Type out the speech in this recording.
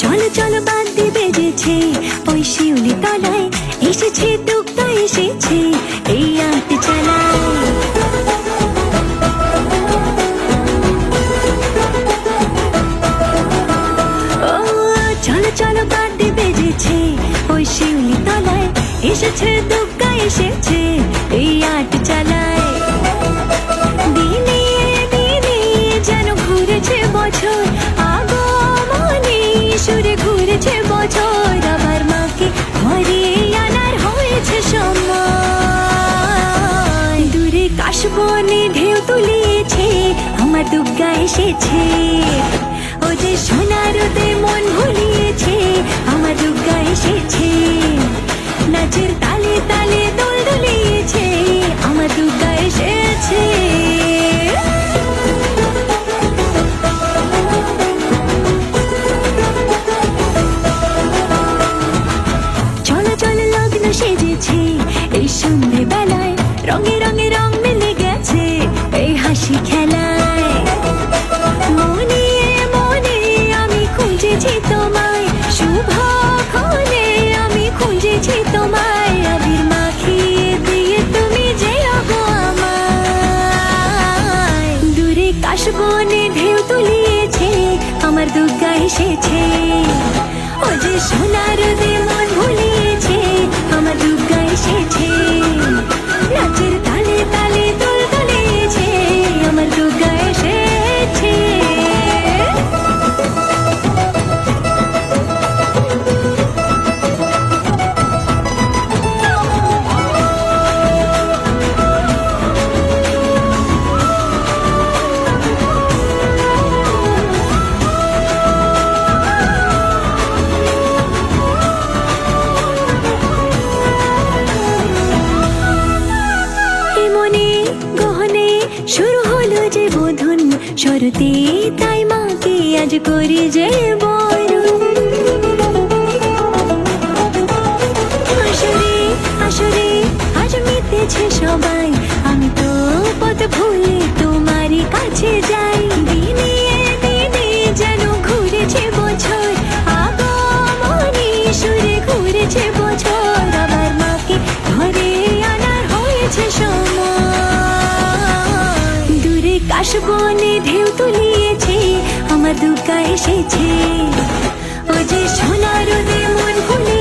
চলো চলো বাদ্যি বেজেছে ওই শিউলি তলায় এসেছে টুকটা এসেছে, দুগ্গা এসেছে, এই আট চালায় দিনে দিনে যেন ঘুরেছে বছর, আগমনে সুরে ঘুরেছে বছর, আবার মাকে ঘরে আনার হয়েছে সময়। দূরে কাশবনে ঢেউ তুলিয়েছে আমার দুর্গা এসেছে। ও যে সোনারতে মন ভুলিয়েছে, আমার দুর্গা এসেছে। নাচের তালে তালে দোল দুলিয়েছে আমার দুর্গা এসেছে। চলো চলো, লগ্ন সেজেছে, এই সন্ধে বেলায় রঙে রঙে রং মিলে গেছে, এই হাসি খেলায়। মনে মনে আমি খুঁজেছি তোমায়, শুভ খুঁজেছি তোমায় দিয়ে তুমি যে ঢেউ আমার দুর্গা এসেছে। শরতে তাই মাকে আজ করি যে বরণ। আসরে আসরে, আজ মিতেছে সবাই। আমি তো পথ ভুলে তোমারই কাছে যাই। তুলিয়েছে আমার দুর্গা এসেছে। ও যে সোনার মন খুলে